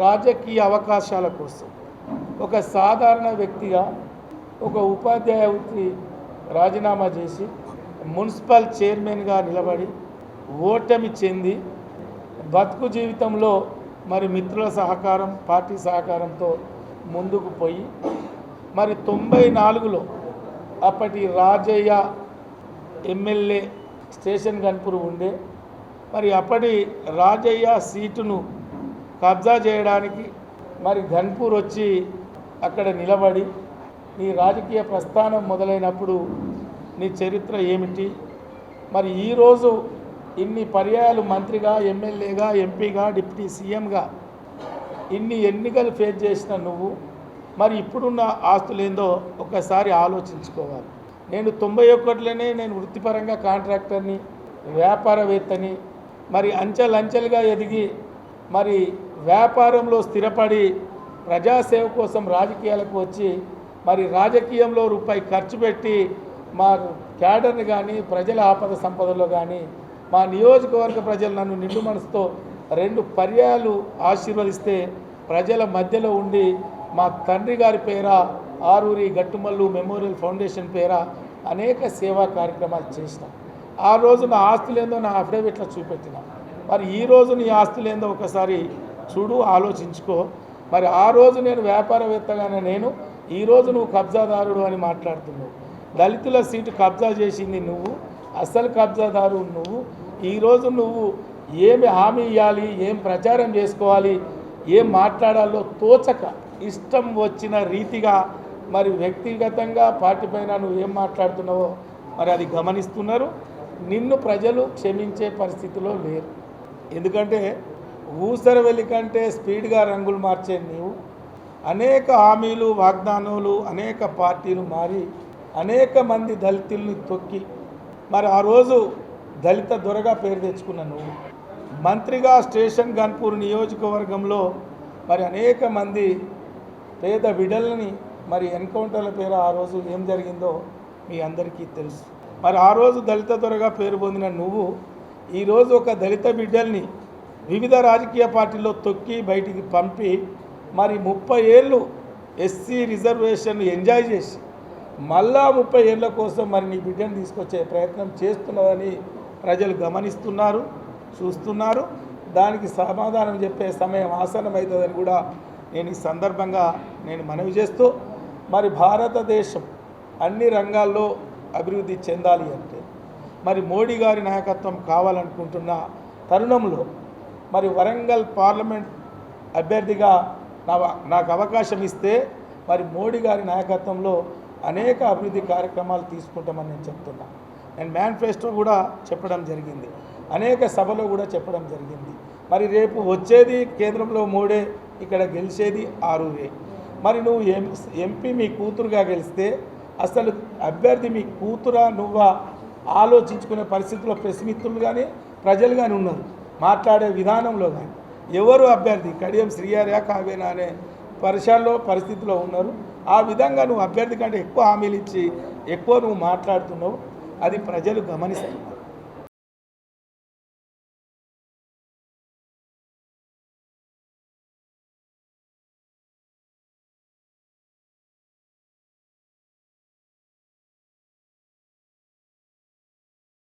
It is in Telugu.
రాజకీయ అవకాశాల కోసం. ఒక సాధారణ వ్యక్తిగా ఒక ఉపాధ్యాయ వృత్తి రాజీనామా చేసి మున్సిపల్ చైర్మన్గా నిలబడి ఓటమి చెంది బతుకు జీవితంలో మరి మిత్రుల సహకారం పార్టీ సహకారంతో ముందుకు పోయి మరి తొంభై నాలుగులో అప్పటి రాజయ్య ఎమ్మెల్యే స్టేషన్ కనుపురు ఉండే మరి అప్పటి రాజయ్య సీటును కబ్జా చేయడానికి మరి ఘన్పూర్ వచ్చి అక్కడ నిలబడి నీ రాజకీయ ప్రస్థానం మొదలైనప్పుడు నీ చరిత్ర ఏమిటి? మరి ఈరోజు ఇన్ని పర్యాయాలు మంత్రిగా ఎమ్మెల్యేగా ఎంపీగా డిప్యూటీ సీఎంగా ఇన్ని ఎన్నికలు ఫేస్ చేసిన నువ్వు మరి ఇప్పుడున్న ఆస్తులేందో ఒకసారి ఆలోచించుకోవాలి. నేను తొంభై ఒక్కట్లోనే నేను వృత్తిపరంగా కాంట్రాక్టర్ని వ్యాపారవేత్తని మరి అంచెలంచెలుగా ఎదిగి మరి వ్యాపారంలో స్థిరపడి ప్రజాసేవ కోసం రాజకీయాలకు వచ్చి మరి రాజకీయంలో రూపాయి ఖర్చు పెట్టి మా క్యాడర్ని కానీ ప్రజల ఆపద సంపదలో కానీ మా నియోజకవర్గ ప్రజలు నన్ను నిండు మనసుతో రెండు పర్యాయాలు ఆశీర్వదిస్తే ప్రజల మధ్యలో ఉండి మా తండ్రి గారి పేర ఆరూరి గట్టుమల్లు మెమోరియల్ ఫౌండేషన్ పేర అనేక సేవా కార్యక్రమాలు చేసినాం. ఆ రోజు నా ఆస్తులేందో నా అఫిడవిట్లో చూపెట్టిన. మరి ఈ రోజు నీ ఆస్తులేందో ఒకసారి చూడు ఆలోచించుకో. మరి ఆ రోజు నేను వ్యాపారవేత్తగానే నేను ఈ రోజు నువ్వు కబ్జాదారుడు అని మాట్లాడుతున్నావు. దళితుల సీటు కబ్జా చేసింది నువ్వు అసలు కబ్జాదారు నువ్వు. ఈరోజు నువ్వు ఏమి హామీ ఇవ్వాలి ఏం ప్రచారం చేసుకోవాలి ఏం మాట్లాడాలో తోచక ఇష్టం వచ్చిన రీతిగా మరి వ్యక్తిగతంగా పార్టీ పైన నువ్వు ఏం మాట్లాడుతున్నావో మరి అది గమనిస్తున్నారు. నిన్ను ప్రజలు క్షమించే పరిస్థితిలో లేరు. ఎందుకంటే ఊసర వెలి కంటే స్పీడ్గా రంగులు మార్చే నీవు అనేక హామీలు వాగ్దానాలు అనేక పార్టీలు మారి అనేక మంది దళితుల్ని తొక్కి మరి ఆ రోజు దళిత దొరగా పేరు తెచ్చుకున్న నువ్వు మంత్రిగా స్టేషన్ గన్పూర్ నియోజకవర్గంలో మరి అనేక మంది పేద బిడ్డలని మరి ఎన్కౌంటర్ల పేరు ఆ రోజు ఏం జరిగిందో మీ అందరికీ తెలుసు. మరి ఆ రోజు దళిత దొరగా పేరు పొందిన నువ్వు ఈరోజు ఒక దళిత బిడ్డల్ని వివిధ రాజకీయ పార్టీల్లో తొక్కి బయటికి పంపి మరి ముప్పై ఏళ్ళు ఎస్సీ రిజర్వేషన్ ఎంజాయ్ చేసి మళ్ళా ముప్పై ఏళ్ళ కోసం మరి నీ బిడ్డను తీసుకొచ్చే ప్రయత్నం చేస్తున్నావని ప్రజలు గమనిస్తున్నారు చూస్తున్నారు. దానికి సమాధానం చెప్పే సమయం ఆసనమవుతుందని కూడా నేను ఈ సందర్భంగా నేను మనవి చేస్తూ మరి భారతదేశం అన్ని రంగాల్లో అభివృద్ధి చెందాలి అంటే మరి మోడీ గారి నాయకత్వం కావాలనుకుంటున్న తరుణంలో మరి వరంగల్ పార్లమెంట్ అభ్యర్థిగా నా నాకు అవకాశం ఇస్తే మరి మోడీ గారి నాయకత్వంలో అనేక అభివృద్ధి కార్యక్రమాలు తీసుకుంటామని నేను చెప్తున్నా. నేను మేనిఫెస్టో కూడా చెప్పడం జరిగింది. అనేక సభలో కూడా చెప్పడం జరిగింది. మరి రేపు వచ్చేది కేంద్రంలో మోడే ఇక్కడ గెలిచేది ఆరురే మరి నువ్వు ఎం ఎంపీ మీ కూతురుగా గెలిస్తే అసలు అభ్యర్థి మీ కూతురా నువ్వా? ఆలోచించుకునే పరిస్థితుల్లో ప్రెస్ కానీ ప్రజలు కానీ ఉన్నారు. మాట్లాడే విధానంలో కానీ. ఎవరు అభ్యర్థి? కడియం శ్రీయారా కావేనా అనే పరిశాల్లో పరిస్థితిలో ఉన్నారు. ఆ విధంగా నువ్వు అభ్యర్థి కంటే ఎక్కువ హామీలు ఇచ్చి ఎక్కువ నువ్వు మాట్లాడుతున్నావు. అది ప్రజలు గమనిస్తున్నారు